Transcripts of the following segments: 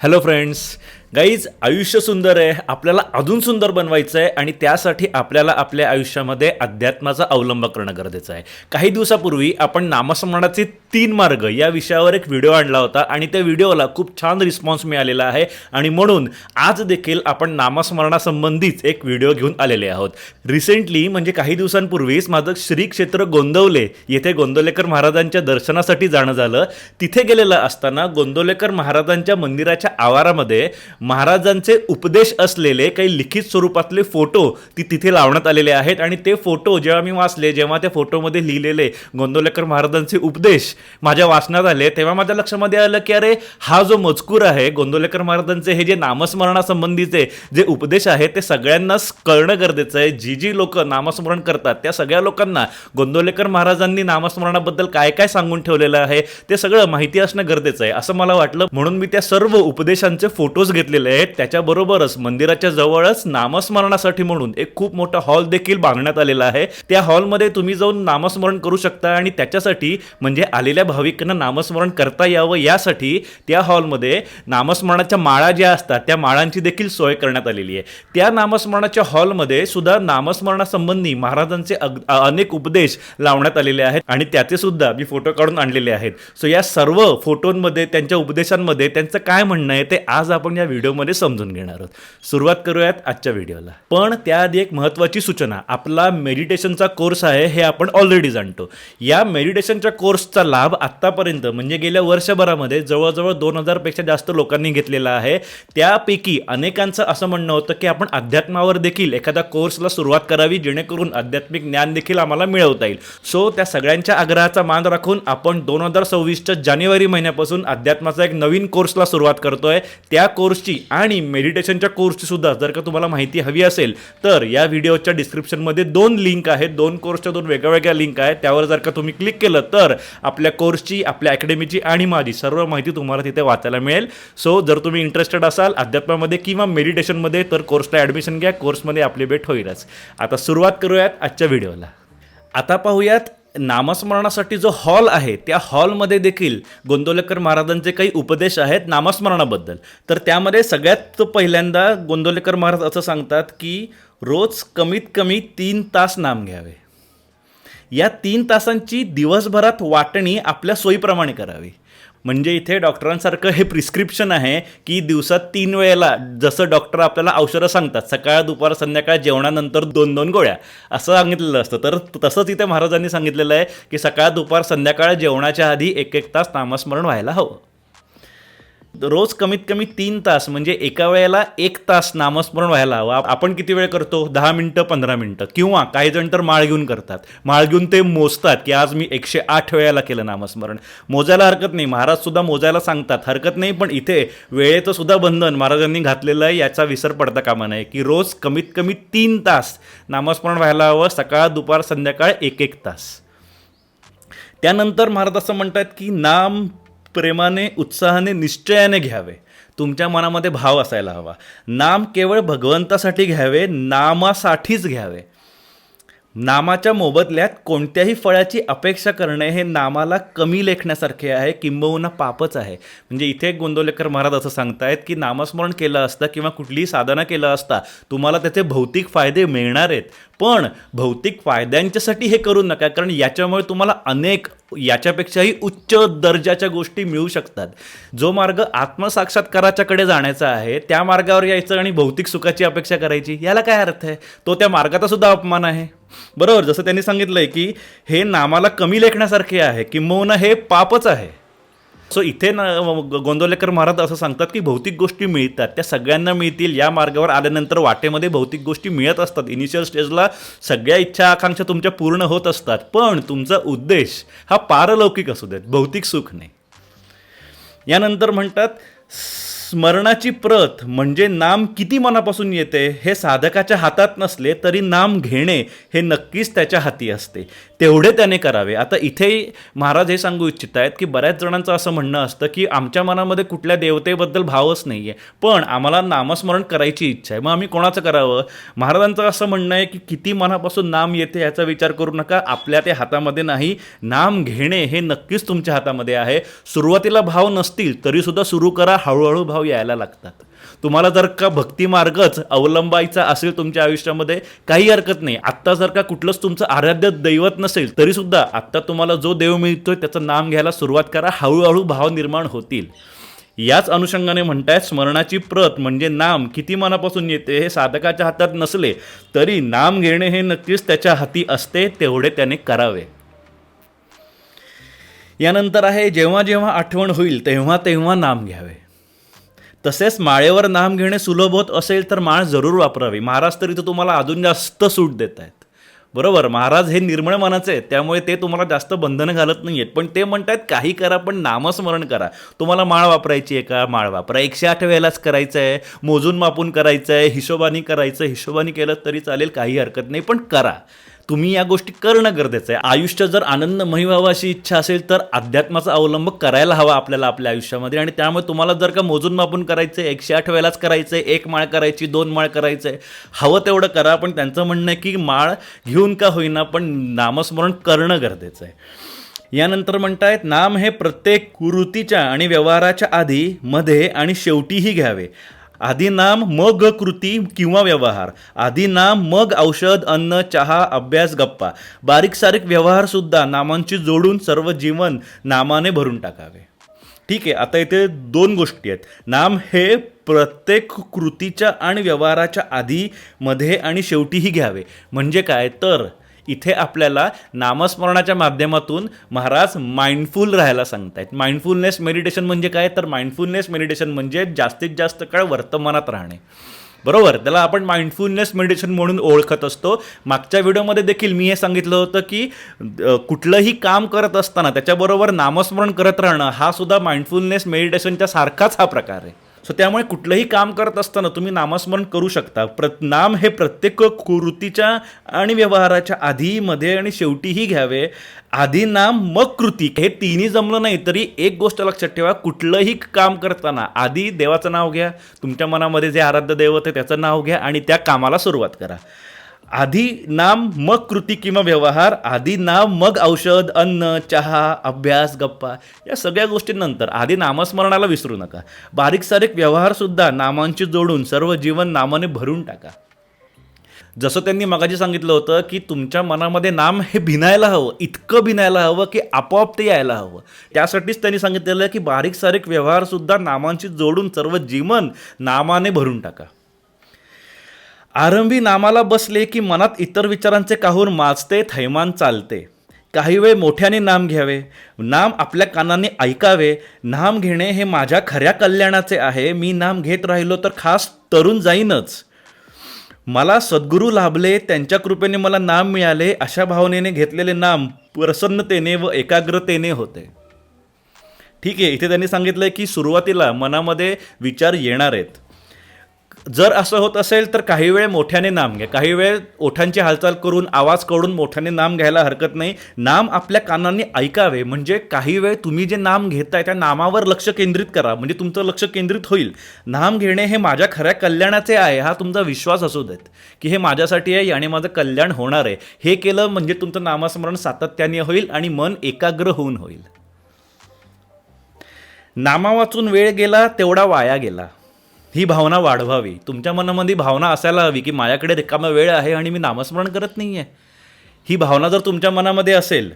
Hello friends guys आयुष्य सुंदर आहे आपल्याला अजून सुंदर बनवायचं आहे आणि त्यासाठी आपल्याला आपल्या आयुष्यामध्ये अध्यात्माचा अवलंब करणं गरजेचं आहे. काही दिवसापूर्वी आपण नामस्मरणाचे तीन मार्ग या विषयावर एक व्हिडिओ आणला होता आणि त्या व्हिडिओला खूप छान रिस्पॉन्स मिळालेला आहे आणि म्हणून आज देखील आपण नामस्मरणासंबंधीच एक व्हिडिओ घेऊन आलेले आहोत. रिसेंटली म्हणजे काही दिवसांपूर्वीच माझं श्री क्षेत्र गोंदवले येथे गोंदवलेकर महाराजांच्या दर्शनासाठी जाणं झालं. तिथे गेलेलं असताना गोंदवलेकर महाराजांच्या मंदिराच्या आवारामध्ये महाराजांचे उपदेश असलेले काही लिखित स्वरूपातले फोटो ती तिथे लावण्यात आलेले आहेत. आणि ते फोटो जेव्हा मी वाचले जेव्हा त्या फोटोमध्ये लिहिलेले गोंदवलेकर महाराजांचे उपदेश माझ्या वाचनात आले तेव्हा माझ्या लक्षामध्ये आलं की अरे हा जो मजकूर आहे गोंदवलेकर महाराजांचे हे जे नामस्मरणासंबंधीचे जे उपदेश आहेत ते सगळ्यांनाच कळणं गरजेचं आहे. जी जी लोक नामस्मरण करतात त्या सगळ्या लोकांना गोंदवलेकर महाराजांनी नामस्मरणाबद्दल काय काय सांगून ठेवलेलं आहे ते सगळं माहिती असणं गरजेचं आहे. असं मला वाटलं म्हणून मी त्या सर्व उपदेशांचे फोटोज घेतलेले आहेत. त्याच्याबरोबरच मंदिराच्या जवळच नामस्मरणासाठी म्हणून एक खूप मोठा हॉल देखील बांधण्यात आलेला आहे. त्या हॉलमध्ये तुम्ही जाऊन नामस्मरण करू शकता आणि त्याच्यासाठी म्हणजे आलेल्या भाविकांना नामस्मरण करता यावं यासाठी त्या हॉलमध्ये नामस्मरणाच्या माळा ज्या असतात त्या माळांची देखील सोय करण्यात आलेली आहे. त्या नामस्मरणाच्या हॉलमध्ये सुद्धा नामस्मरणासंबंधी महाराजांचे अग- अनेक उपदेश लावण्यात आलेले आहेत आणि त्याचे सुद्धा मी फोटो काढून आणलेले आहेत. सो या सर्व फोटोंमध्ये त्यांच्या उपदेशांमध्ये त्यांचं काय म्हणणं आहे ते आज आपण या व्हिडिओमध्ये समजून घेणार आहोत. सुरुवात करूयात आजच्या व्हिडिओला. पण त्याआधी एक महत्त्वाची सूचना आपला मेडिटेशनचा कोर्स आहे हे आपण ऑलरेडी जाणतो. या मेडिटेशनच्या कोर्सचा लाभ आत्तापर्यंत म्हणजे गेल्या वर्षभरामध्ये जवळजवळ दोन हजारपेक्षा जास्त लोकांनी घेतलेला आहे. त्यापैकी अनेकांचं असं म्हणणं होतं की आपण अध्यात्मावर देखील एखाद्या कोर्सला सुरुवात करावी जेणेकरून आध्यात्मिक ज्ञान देखील आम्हाला मिळवता येईल. सो त्या सगळ्यांच्या आग्रहाचा मान राखून आपण दोन हजार सव्वीसच्या जानेवारी महिन्यापासून अध्यात्माचा एक नवीन कोर्सला सुरुवात करतोय. त्या कोर्सची आणि मेडिटेशनच्या कोर्सची सुद्धा जर का तुम्हाला माहिती हवी असेल तर या व्हिडिओच्या डिस्क्रिप्शनमध्ये दोन लिंक आहेत दोन कोर्सच्या दोन वेगळ्या वेगळ्या लिंक आहेत. त्यावर जर का तुम्ही क्लिक केलं तर आपल्या कोर्सची आपल्या अकॅडमीची आणि माझी सर्व माहिती तुम्हाला तिथे वाचायला मिळेल. सो जर तुम्ही इंटरेस्टेड असाल अध्यात्मामध्ये किंवा मेडिटेशनमध्ये तर कोर्सला ॲडमिशन घ्या. कोर्समध्ये आपली भेट होईलच. आता सुरुवात करूयात आजच्या व्हिडिओला आता पाहूयात नामस्मरणासाठी जो हॉल आहे त्या हॉलमध्ये देखील गोंदवलेकर महाराजांचे काही उपदेश आहेत नामस्मरणाबद्दल. तर त्यामध्ये सगळ्यात पहिल्यांदा गोंदवलेकर महाराज असं सांगतात की रोज कमीत कमी तीन तास नाम घ्यावे. या तीन तासांची दिवसभरात वाटणी आपल्या सोयीप्रमाणे करावी. म्हणजे इथे डॉक्टरांसारखं हे प्रिस्क्रिप्शन आहे की दिवसात तीन वेळेला जसं डॉक्टर आपल्याला औषधं सांगतात सकाळ दुपार संध्याकाळ जेवणानंतर दोन दोन गोळ्या असं सांगितलेलं असतं. तर तसंच इथे महाराजांनी सांगितलेलं आहे की सकाळ दुपार संध्याकाळ जेवणाच्या आधी एक एक तास नामस्मरण व्हायला हवं. रोज कमीत कमी तीन तास म्हणजे एका वेळेला एक तास नामस्मरण व्हायला हवं. आपण किती वेळ करतो? दहा मिनटं पंधरा मिनटं. किंवा काही जण तर माळ घेऊन करतात. माळ घेऊन ते मोजतात की आज मी एकशे आठ वेळेला केलं नामस्मरण. मोजायला हरकत नाही. महाराज सुद्धा मोजायला सांगतात. हरकत नाही पण इथे वेळेचं सुद्धा बंधन महाराजांनी घातलेलं आहे. याचा विसर पडता कामा नये की रोज कमीत कमी तीन तास नामस्मरण व्हायला हवं. सकाळ दुपार संध्याकाळ एक एक तास. त्यानंतर महाराज असं म्हणतात की नाम प्रेमाने उत्साहाने निश्चयाने घ्यावे. तुमच्या मनामध्ये भाव असायला हवा. नाम केवळ भगवंतासाठी घ्यावे नामासाठीच घ्यावे. नामाच्या मोबदल्यात कोणत्याही फळाची अपेक्षा करणे हे नामाला कमी लेखण्यासारखे आहे किंबहुना पापच आहे. म्हणजे इथे गोंदवलेकर महाराज असं सांगतायत की नामस्मरण केलं असतं किंवा कुठलीही साधना केलं असता तुम्हाला त्याचे भौतिक फायदे मिळणार आहेत पण भौतिक फायद्यांच्यासाठी हे करू नका कारण याच्यामुळे तुम्हाला अनेक याच्यापेक्षाही उच्च दर्जाच्या गोष्टी मिळू शकतात. जो मार्ग आत्मसाक्षात्काराच्याकडे जाण्याचा आहे त्या मार्गावर यायचं आणि भौतिक सुखाची अपेक्षा करायची याला काय अर्थ आहे? तो त्या मार्गाचा सुद्धा अपमान आहे. बरोबर जसं त्यांनी सांगितलंय की हे नामाला कमी लेखण्यासारखे आहे किंबहुना हे पापच आहे. सो इथे ना गोंदवलेकर महाराज असं सांगतात की भौतिक गोष्टी मिळतात त्या सगळ्यांना मिळतील या मार्गावर आल्यानंतर वाटेमध्ये भौतिक गोष्टी मिळत असतात. इनिशियल स्टेजला सगळ्या इच्छा आकांक्षा तुमच्या पूर्ण होत असतात पण तुमचा उद्देश हा पारलौकिक असू देत भौतिक सुख नाही. यानंतर म्हणतात स्मरणाची प्रत म्हणजे नाम किती मनापासून येते हे साधकाच्या हातात नसले तरी नाम घेणे हे नक्कीच त्याच्या हाती असते. तेवढे त्याने करावे. आता इथे महाराज हे सांगू इच्छित आहेत की बऱ्याच जणांचं असं म्हणणं असतं की आमच्या मनामध्ये कुठल्या देवतेबद्दल भावच नाही आहे पण आम्हाला नामस्मरण करायची इच्छा आहे. मग आम्ही कोणाचं करावं? महाराजांचं असं म्हणणं आहे की किती मनापासून नाम येते याचा विचार करू नका. आपल्या ते हातामध्ये नाही. नाम घेणे हे नक्कीच तुमच्या हातामध्ये आहे. सुरुवातीला भाव नसतील तरीसुद्धा सुरू करा. हळूहळू भाव यायला लागतात. तुम्हाला जर का भक्तिमार्गच अवलंबायचा असेल तुमच्या आयुष्यामध्ये काही हरकत नाही. आत्ता जर का कुठलंच तुमचं आराध्य दैवत नसेल तरी सुद्धा आत्ता तुम्हाला जो देव मिळतोय त्याचं नाम घ्यायला सुरुवात करा. हळूहळू भाव निर्माण होतील. याच अनुषंगाने म्हणतायत स्मरणाची प्रत म्हणजे नाम किती मनापासून येते हे साधकाच्या हातात नसले तरी नाम घेणे हे नक्कीच त्याच्या हाती असते तेवढे त्याने करावे. यानंतर आहे जेव्हा जेव्हा आठवण होईल तेव्हा तेव्हा नाम घ्यावे. तसेच माळेवर नाम घेणे सुलभ होत असेल तर माळ जरूर वापरावी. महाराज तर इथं तुम्हाला अजून जास्त सूट देत आहेत. बरोबर? महाराज हे निर्मळ मनाचे आहेत. त्यामुळे ते तुम्हाला जास्त बंधनं घालत नाही आहेत पण ते म्हणतात काही करा पण नामस्मरण करा. तुम्हाला माळ वापरायची आहे का? माळ वापरा. एकशे आठ वेळेलाच करायचं आहे मोजून मापून करायचं आहे हिशोबानी करायचं. हिशोबानी केलं तरी चालेल. काही हरकत नाही पण करा. तुम्ही या गोष्टी करणं गरजेचं आहे. आयुष्य जर आनंदमयी व्हावं अशी इच्छा असेल तर अध्यात्माचा अवलंब करायला हवा आपल्याला आपल्या आयुष्यामध्ये. आणि त्यामुळे तुम्हाला जर का मोजून मापून करायचं आहे एकशे आठ वेळाच करायचं आहे एक माळ करायची दोन माळ करायचं आहे हवं तेवढं करा. पण त्यांचं म्हणणं आहे की माळ घेऊन का होईना पण नामस्मरण करणं गरजेचं आहे. यानंतर म्हणतायत नाम हे प्रत्येक कृतीच्या आणि व्यवहाराच्या आधी मध्ये आणि शेवटीही घ्यावे. आधी नाम मग कृती किंवा व्यवहार. आधी नाम मग औषध अन्न चहा अभ्यास गप्पा. बारीक सारीक व्यवहारसुद्धा नामांची जोडून सर्व जीवन नामाने भरून टाकावे. ठीक आहे आता इथे दोन गोष्टी आहेत. नाम हे प्रत्येक कृतीच्या आणि व्यवहाराच्या आधी मध्ये आणि शेवटीही घ्यावे. म्हणजे काय? तर इथे आपल्याला नामस्मरणाच्या माध्यमातून महाराज माइंडफुल राहायला सांगतायत. माइंडफुलनेस मेडिटेशन म्हणजे काय? तर माइंडफुलनेस मेडिटेशन म्हणजे जास्तीत जास्त काळ वर्तमानात राहणे. बरोबर? त्याला आपण माइंडफुलनेस मेडिटेशन म्हणून ओळखत असतो. मागच्या व्हिडिओमध्ये देखील मी हे सांगितलं होतं की कुठलंही काम करत असताना त्याच्याबरोबर नामस्मरण करत राहणं हा सुद्धा माइंडफुलनेस मेडिटेशनच्या सारखाच हा प्रकार आहे. सो त्यामुळे कुठलंही काम करत असताना तुम्ही नामस्मरण करू शकता. प्र नाम हे प्रत्येक कृतीच्या आणि व्यवहाराच्या आधी मध्ये आणि शेवटीही घ्यावे. आधी नाम मग कृती. हे तिन्ही जमलं नाही तरी एक गोष्ट लक्षात ठेवा. कुठलंही काम करताना आधी देवाचं नाव घ्या. तुमच्या मनामध्ये जे आराध्य दैवत आहे त्याचं नाव घ्या आणि त्या कामाला सुरुवात करा. आधी नाम मग कृती किंवा व्यवहार आधी नाम मग औषध अन्न चहा अभ्यास गप्पा या सगळ्या गोष्टींनंतर आधी नामस्मरणाला विसरू नका. बारीक सारीक व्यवहारसुद्धा नामांची जोडून सर्व जीवन नामाने भरून टाका. जसं त्यांनी मगाशी सांगितलं होतं की तुमच्या मनामध्ये नाम हे भिनायला हवं इतकं भिनायला हवं की आपोआप ते यायला हवं. त्यासाठीच त्यांनी सांगितलेलं आहे की बारीक सारीक व्यवहारसुद्धा नामांची जोडून सर्व जीवन नामाने भरून टाका. आरंभी नामाला बसले की मनात इतर विचारांचे काहूर माजते थैमान चालते. काही वेळ मोठ्याने नाम घ्यावे नाम आपल्या कानाने ऐकावे नाम घेणे हे माझ्या खऱ्या कल्याणाचे आहे मी नाम घेत राहिलो तर खास तरुण जाईनच. मला सद्गुरू लाभले त्यांच्या कृपेने मला नाम मिळाले अशा भावनेने घेतलेले नाम प्रसन्नतेने व एकाग्रतेने होते. ठीक आहे इथे त्यांनी सांगितलं की सुरुवातीला मनामध्ये विचार येणार आहेत. जर असं होत असेल तर काही वेळ मोठ्याने नाम घ्या. काही वेळ ओठांची हालचाल करून आवाज काढून मोठ्याने नाम घ्यायला हरकत नाही. नाम आपल्या कानांनी ऐकावे. म्हणजे काही वेळ तुम्ही जे नाम घेताय त्या नामावर लक्ष केंद्रित करा. म्हणजे तुमचं लक्ष केंद्रित होईल. नाम घेणे हे माझ्या खऱ्या कल्याणाचे आहे. हा तुमचा विश्वास असू देत. की हे माझ्यासाठी आहे आणि माझं कल्याण होणार आहे. हे केलं म्हणजे तुमचं नामस्मरण सातत्याने होईल आणि मन एकाग्र होऊन होईल. नामा वाचून वेळ गेला तेवढा वाया गेला. ही भावना वाढवावी. तुमच्या मनामध्ये भावना असायला हवी की माझ्याकडे रिकामा वेळ आहे आणि मी नामस्मरण करत नाही आहे ही भावना जर तुमच्या मनामध्ये असेल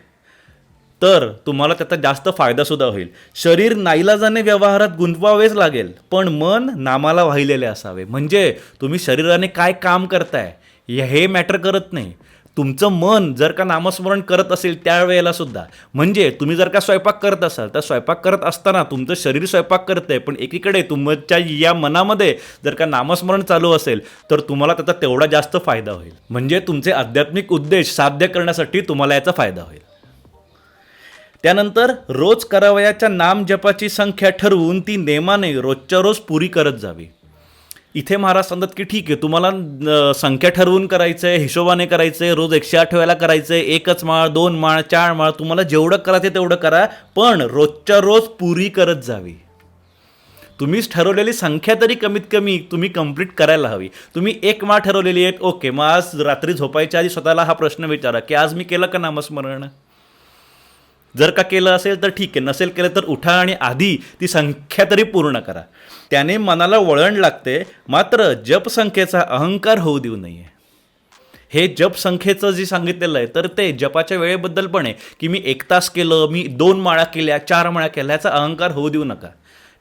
तर तुम्हाला त्याचा जास्त फायदासुद्धा होईल. शरीर नाईलाजाने व्यवहारात गुंतवावेच लागेल पण मन नामाला वाहिलेले असावे. म्हणजे तुम्ही शरीराने काय काम करताय हे मॅटर करत नाही. तुमचं मन जर का नामस्मरण करत असेल त्यावेळेला सुद्धा म्हणजे तुम्ही जर का स्वयंपाक करत असाल तर स्वयंपाक करत असताना तुमचं शरीर स्वयंपाक करत आहे पण एकीकडे तुमच्या या मनामध्ये जर का नामस्मरण चालू असेल तर तुम्हाला त्याचा तेवढा जास्त फायदा होईल. म्हणजे तुमचे आध्यात्मिक उद्देश साध्य करण्यासाठी तुम्हाला याचा फायदा होईल. त्यानंतर रोज करावयाच्या नामजपाची संख्या ठरवून ती नेमाने रोजच्या रोज पुरी करत जावी. इथे महाराज सांगतात की ठीक आहे तुम्हाला संख्या ठरवून करायचं आहे हिशोबाने करायचं आहे रोज एकशे आठ वेळेला करायचं आहे एकच माळ दोन माळ चार माळ तुम्हाला जेवढं करायचं तेवढं करा पण रोजच्या रोज पुरी करत जावी. तुम्हीच ठरवलेली संख्या तरी कमीत कमी तुम्ही कंप्लीट करायला हवी. तुम्ही एक माळ ठरवलेली आहे ओके मग आज रात्री झोपायच्या आधी स्वतःला हा प्रश्न विचारा की आज मी केलं का नामस्मरण? जर का केलं असेल तर ठीक आहे नसेल केलं तर उठा आणि आधी ती संख्या तरी पूर्ण करा. त्याने मनाला वळण लागते मात्र जपसंख्येचा अहंकार होऊ देऊ नये. हे जपसंख्येचं जे सांगितलेलं आहे तर ते जपाच्या वेळेबद्दल पण आहे की मी एक तास केलं मी दोन माळा केल्या चार माळा केल्या याचा अहंकार होऊ देऊ नका.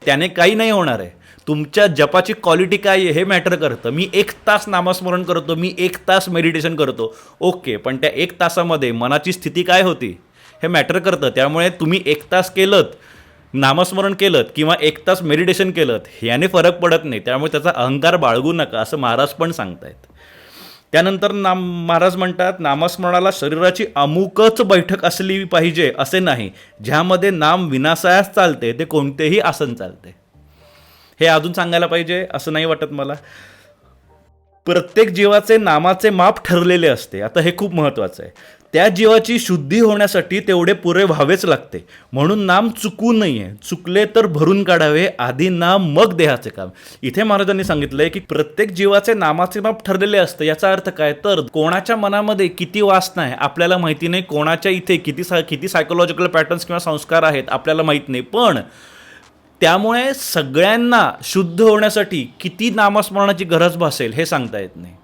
त्याने काही नाही होणार आहे. तुमच्या जपाची क्वालिटी काय आहे हे मॅटर करतं. मी एक तास नामस्मरण करतो मी एक तास मेडिटेशन करतो. ओके पण त्या एक तासामध्ये मनाची स्थिती काय होती? हे मॅटर करतं. त्यामुळे तुम्ही एक तास केलं नामस्मरण केलं किंवा एक तास मेडिटेशन केलं याने फरक पडत नाही. त्यामुळे त्याचा अहंकार बाळगू नका असं महाराज पण सांगतायत. त्यानंतर नाम महाराज म्हणतात नामस्मरणाला शरीराची अमुकच बैठक असली पाहिजे असे नाही. ज्यामध्ये नाम विनासायास चालते ते कोणतेही आसन चालते. हे अजून सांगायला पाहिजे असं नाही वाटत मला. प्रत्येक जीवाचे नामाचे माप ठरलेले असते. आता हे खूप महत्त्वाचं आहे. त्या जीवाची शुद्धी होण्यासाठी तेवढे पुरे व्हावेच लागते. म्हणून नाम चुकू नये. चुकले तर भरून काढावे. आधी नाम मग देहाचे काम. इथे महाराजांनी सांगितलंय की प्रत्येक जीवाचे नामाचे माप ठरलेले असतं. याचा अर्थ काय? तर कोणाच्या मनामध्ये किती वासना आहे आपल्याला माहिती नाही कोणाच्या इथे किती सा किती सायकोलॉजिकल पॅटर्न्स किंवा संस्कार आहेत आपल्याला माहीत नाही. पण त्यामुळे सगळ्यांना शुद्ध होण्यासाठी किती नामस्मरणाची गरज भासेल हे सांगता येत नाही.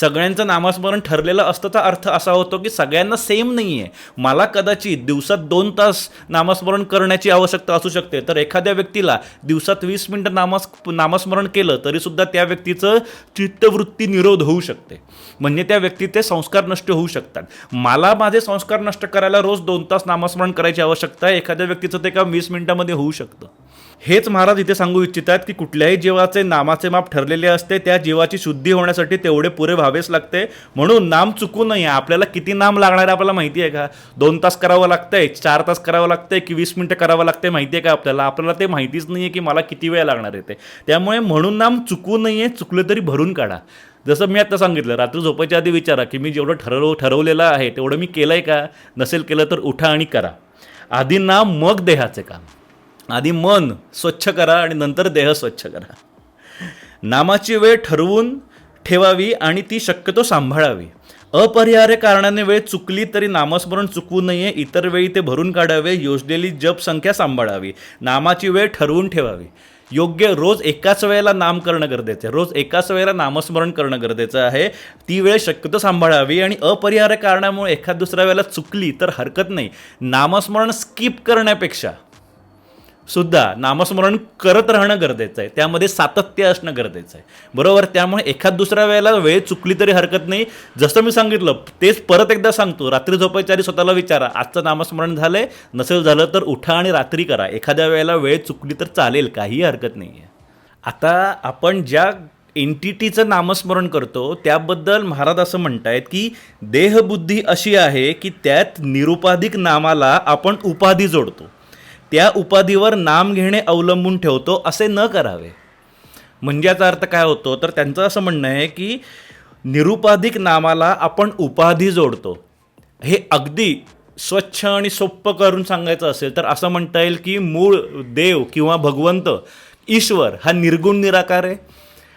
सगळ्यांचं नामस्मरण ठरलेलं असतंचा अर्थ असा होतो की सगळ्यांना सेम नाही आहे मला कदाचित दिवसात दोन तास नामस्मरण करण्याची आवश्यकता असू शकते. तर एखाद्या व्यक्तीला दिवसात वीस मिनटं नामस नामस्मरण केलं तरीसुद्धा त्या व्यक्तीचं चित्तवृत्ती निरोध होऊ शकते. म्हणजे त्या व्यक्तीचे संस्कार नष्ट होऊ शकतात. मला माझे संस्कार नष्ट करायला रोज दोन तास नामस्मरण करायची आवश्यकता आहे. एखाद्या व्यक्तीचं ते काम वीस मिनिटामध्ये होऊ शकतं. हेच महाराज इथे सांगू इच्छित आहेत की कुठल्याही जीवाचे नामाचे माप ठरलेले असते त्या जीवाची शुद्धी होण्यासाठी तेवढे पुरे व्हावेच लागते. म्हणून नाम चुकू नये. आपल्याला किती नाम लागणार आहे आपल्याला माहिती आहे का? दोन तास करावं लागतंय चार तास करावं लागतंय की वीस मिनटं करावं लागतंय माहिती आहे का आपल्याला? आपल्याला ते माहितीच नाही आहे की मला किती वेळ लागणार आहे ते. त्यामुळे म्हणून नाम चुकू नये चुकलं तरी भरून काढा. जसं मी आता सांगितलं रात्री झोपायच्या आधी विचारा की मी जेवढं ठरव ठरवलेलं आहे तेवढं मी केलं आहे का? नसेल केलं तर उठा आणि करा. आधी नाम मग देहाचे काम. आधी मन स्वच्छ करा आणि नंतर देह स्वच्छ करा. नामाची वेळ ठरवून ठेवावी आणि ती शक्यतो सांभाळावी. अपरिहार्य कारणाने वेळ चुकली तरी नामस्मरण चुकवू नये इतर वेळी ते भरून काढावे योजलेली जप संख्या सांभाळावी. नामाची वेळ ठरवून ठेवावी. योग्य रोज एकाच वेळेला नाम करणं गरजेचं आहे. रोज एकाच वेळेला नामस्मरण करणं गरजेचं आहे. ती वेळ शक्यतो सांभाळावी आणि अपरिहार्य कारणामुळे एखाद दुसऱ्या वेळेला चुकली तर हरकत नाही. नामस्मरण स्किप करण्यापेक्षा सुद्धा नामस्मरण करत राहणं गरजेचं आहे. त्यामध्ये सातत्य असणं गरजेचं आहे. बरोबर? त्यामुळे एखाद दुसऱ्या वेळेला वेळ चुकली तरी हरकत नाही. जसं मी सांगितलं तेच परत एकदा सांगतो. रात्री झोपायच्या आधी स्वतःला विचारा आजचं नामस्मरण झालं आहे नसेल झालं तर उठा आणि रात्री करा. एखाद्या वेळेला वेळ चुकली तर चालेल काही हरकत नाही आहे आता आपण ज्या एंटिटीचं नामस्मरण करतो त्याबद्दल महाराज असं म्हणत आहेत की देहबुद्धी अशी आहे की त्यात निरुपाधिक नामाला आपण उपाधी जोडतो. त्या उपाधीवर नाम घेणे अवलंबून ठेवतो असे न करावे. म्हणजे याचा अर्थ काय होतो? तर त्यांचं असं म्हणणं आहे की निरुपाधिक नामाला आपण उपाधी जोडतो. हे अगदी स्वच्छ आणि सोप्पं करून सांगायचं असेल तर असं म्हणता येईल की मूळ देव किंवा भगवंत ईश्वर हा निर्गुण निराकार आहे.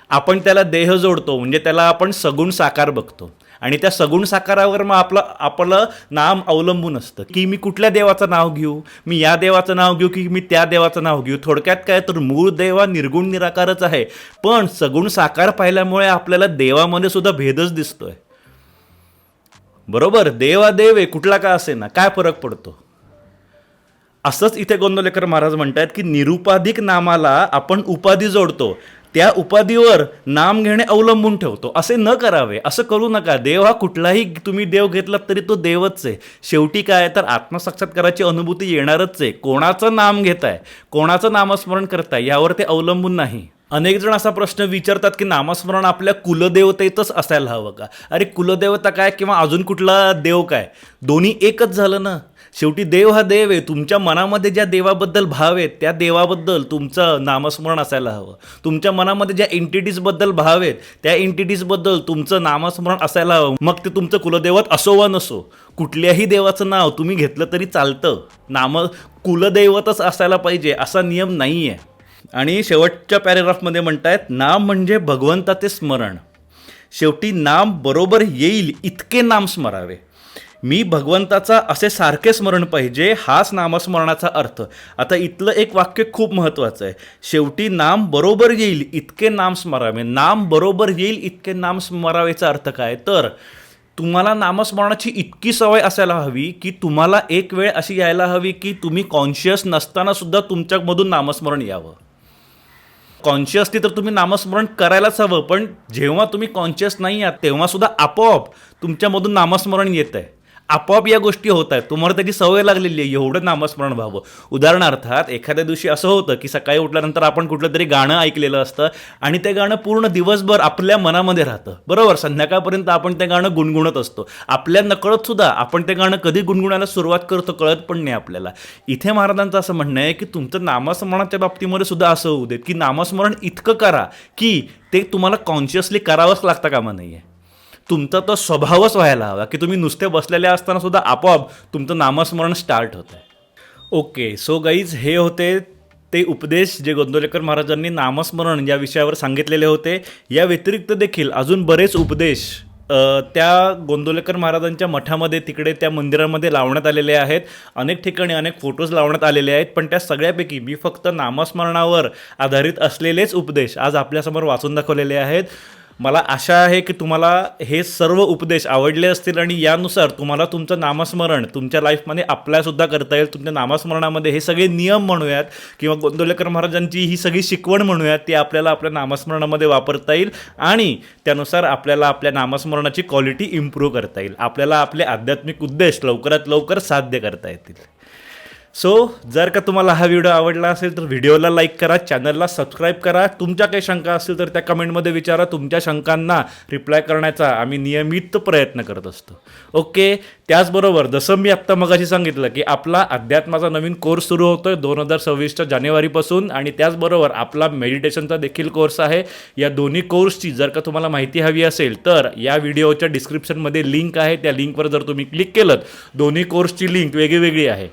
आपण त्याला देह जोडतो म्हणजे त्याला आपण सगुण साकार बघतो. आणि त्या सगुण साकारावर मग आपलं आपलं नाम अवलंबून असतं. की मी कुठल्या देवाचं नाव घेऊ? मी या देवाचं नाव घेऊ की मी त्या देवाचं नाव घेऊ? थोडक्यात काय तर मूळ देव हा निर्गुण निराकारच आहे. पण सगुण साकार पाहिल्यामुळे आपल्याला देवामध्ये सुद्धा भेदच दिसतोय. बरोबर? देवा देव आहे कुठला का असे ना? काय फरक पडतो? असंच इथे गोंदवलेकर महाराज म्हणतात की निरुपाधिक नामाला आपण उपाधी जोडतो. त्या उपाधीवर नाम घेणे अवलंबून ठेवतो. असे न करावे असं करू नका. देव हा कुठलाही तुम्ही देव घेतलात तरी तो देवच आहे. शेवटी काय तर आत्मसाक्षात्काराची अनुभूती येणारच आहे. कोणाचं नाम घेताय कोणाचं नामस्मरण करताय यावर ते अवलंबून नाही. अनेक जण असा प्रश्न विचारतात की नामस्मरण आपल्या कुलदेवतेतच असायला हवं का? अरे कुलदेवता काय किंवा अजून कुठला देव काय? दोन्ही एकच झालं ना? शेवटी देव हा देव आहे. तुमच्या मनामध्ये ज्या देवाबद्दल भाव आहेत त्या देवाबद्दल तुमचं नामस्मरण असायला हवं. तुमच्या मनामध्ये ज्या एंटिटीजबद्दल भाव आहेत त्या एंटिटीजबद्दल तुमचं नामस्मरण असायला हवं. मग ते तुमचं कुलदैवत असो वा नसो कुठल्याही देवाचं नाव तुम्ही घेतलं तरी चालतं. नाम कुलदैवतच असायला पाहिजे असा नियम नाही आहे आणि शेवटच्या पॅरेग्राफमध्ये म्हणतायत नाम म्हणजे भगवंताचे स्मरण. शेवटी नाम बरोबर येईल इतके नाम स्मरावे मी भगवंताचा असे सारखे स्मरण पाहिजे हाच नामस्मरणाचा अर्थ. आता इथलं एक वाक्य खूप महत्त्वाचं आहे. शेवटी नाम बरोबर येईल इतके नाम स्मरावे. नाम बरोबर येईल इतके नाम स्मरावेचा अर्थ काय? तर तुम्हाला नामस्मरणाची इतकी सवय असायला हवी की तुम्हाला एक वेळ अशी यायला हवी की तुम्ही कॉन्शियस नसताना सुद्धा तुमच्यामधून नामस्मरण यावं. कॉन्शियसली तर तुम्ही नामस्मरण करायलाच हवं पण जेव्हा तुम्ही कॉन्शियस नाही आहात तेव्हा सुद्धा आपोआप तुमच्यामधून नामस्मरण येत आहे आपोआप या गोष्टी होत आहेत. तुम्हाला त्याची सवय लागलेली आहे एवढं नामस्मरण व्हावं. उदाहरणार्थात एखाद्या दिवशी असं होतं की सकाळी उठल्यानंतर आपण कुठलं तरी गाणं ऐकलेलं असतं आणि ते गाणं पूर्ण दिवसभर आपल्या मनामध्ये राहतं. बरोबर? संध्याकाळपर्यंत आपण ते गाणं गुणगुणत असतो. आपल्या नकळत सुद्धा आपण ते गाणं कधी गुणगुणायला सुरुवात करतो कळत पण नाही आपल्याला. इथे महाराजांचं असं म्हणणं आहे की तुमचं नामस्मरणाच्या बाबतीमध्ये सुद्धा असं होऊ देत की नामस्मरण इतकं करा की ते तुम्हाला कॉन्शियसली करावंच लागतं कामा नाही आहे तुमचा तो स्वभावच व्हायला हवा की तुम्ही नुसते बसलेले असताना सुद्धा आपोआप तुमचं नामस्मरण स्टार्ट होत आहे ओके सो गाईज हे होते ते उपदेश जे गोंदवलेकर महाराजांनी नामस्मरण या विषयावर सांगितलेले होते. या व्यतिरिक्त देखील अजून बरेच उपदेश त्या गोंदवलेकर महाराजांच्या मठामध्ये तिकडे त्या मंदिरामध्ये लावण्यात आलेले आहेत. अनेक ठिकाणी अनेक फोटोज लावण्यात आलेले आहेत पण त्या सगळ्यापैकी मी फक्त नामस्मरणावर आधारित असलेलेच उपदेश आज आपल्यासमोर वाचून दाखवलेले आहेत. मला आशा आहे की तुम्हाला हे सर्व उपदेश आवडले असतील आणि यानुसार तुम्हाला तुमचं नामस्मरण तुमच्या लाईफमध्ये अप्लायसुद्धा करता येईल. तुमच्या नामस्मरणामध्ये हे सगळे नियम म्हणूयात किंवा गोंदवलेकर महाराजांची ही सगळी शिकवण म्हणूयात ती आपल्याला आपल्या नामस्मरणामध्ये वापरता येईल आणि त्यानुसार आपल्याला आपल्या नामस्मरणाची क्वालिटी इम्प्रूव्ह करता येईल. आपल्याला आपले आध्यात्मिक उद्देश लवकरात लवकर साध्य करता येतील. सो जर का तुम्हाला हा व्हिडिओ आवडला असेल तर व्हिडिओला लाईक करा चॅनलला सबस्क्राईब करा. तुमच्या काही शंका असतील तर त्या कमेंटमध्ये विचारा. तुमच्या शंकांना रिप्लाय करण्याचा आम्ही नियमित प्रयत्न करत असतो. ओके त्याचबरोबर जसं मी आत्ता मगाशी सांगितलं की आपला अध्यात्माचा नवीन कोर्स सुरू होतो आहे दोन हजार सव्वीसच्या जानेवारीपासून आणि त्याचबरोबर आपला मेडिटेशनचा देखील कोर्स आहे. या दोन्ही कोर्सची जर का तुम्हाला माहिती हवी असेल तर या व्हिडिओच्या डिस्क्रिप्शनमध्ये लिंक आहे. त्या लिंकवर जर तुम्ही क्लिक केलं दोन्ही कोर्सची लिंक वेगळी आहे.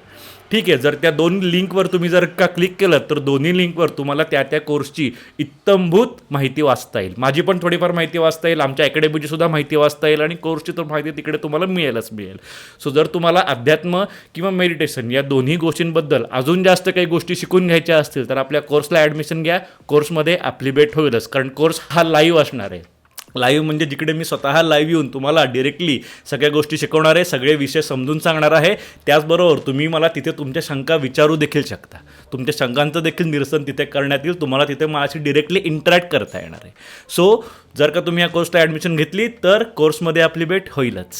ठीक आहे जर त्या दोन लिंकवर तुम्ही जर का क्लिक केलं तर दोन्ही लिंकवर तुम्हाला त्या त्या कोर्सची इत्तंभूत माहिती वाचता येईल. माझी पण थोडीफार माहिती वाचता येईल आमच्या अकॅडमीची सुद्धा माहिती वाचता येईल आणि कोर्सची तर माहिती तिकडे तुम्हाला मिळेलच मिळेल. सो जर तुम्हाला अध्यात्म किंवा मेडिटेशन या दोन्ही गोष्टींबद्दल अजून जास्त काही गोष्टी शिकून घ्यायच्या असतील तर आपल्या कोर्सला ॲडमिशन घ्या. कोर्समध्ये ॲप्लिबेट होईलच कारण कोर्स हा लाईव्ह असणार आहे. लाईव्ह म्हणजे जिकडे मी स्वतः लाईव्ह येऊन तुम्हाला डिरेक्टली सगळ्या गोष्टी शिकवणार आहे सगळे विषय समजून सांगणार आहे. त्याचबरोबर तुम्ही मला तिथे तुमच्या शंका विचारू देखील शकता. तुमच्या शंकांचं देखील निरसन तिथे करण्यात येईल. तुम्हाला तिथे माझ्याशी डिरेक्टली इंटरॅक्ट करता येणार आहे. सो जर का तुम्ही या कोर्सला ॲडमिशन घेतली तर कोर्समध्ये आपली भेट होईलच.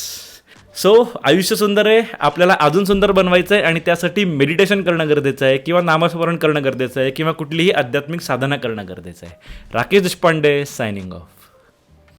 सो आयुष्य सुंदर आहे आपल्याला अजून सुंदर बनवायचं आहे आणि त्यासाठी मेडिटेशन करणं गरजेचं आहे किंवा नामस्मरण करणं गरजेचं आहे किंवा कुठलीही आध्यात्मिक साधना करणं गरजेचं आहे. Rakesh Deshpande signing off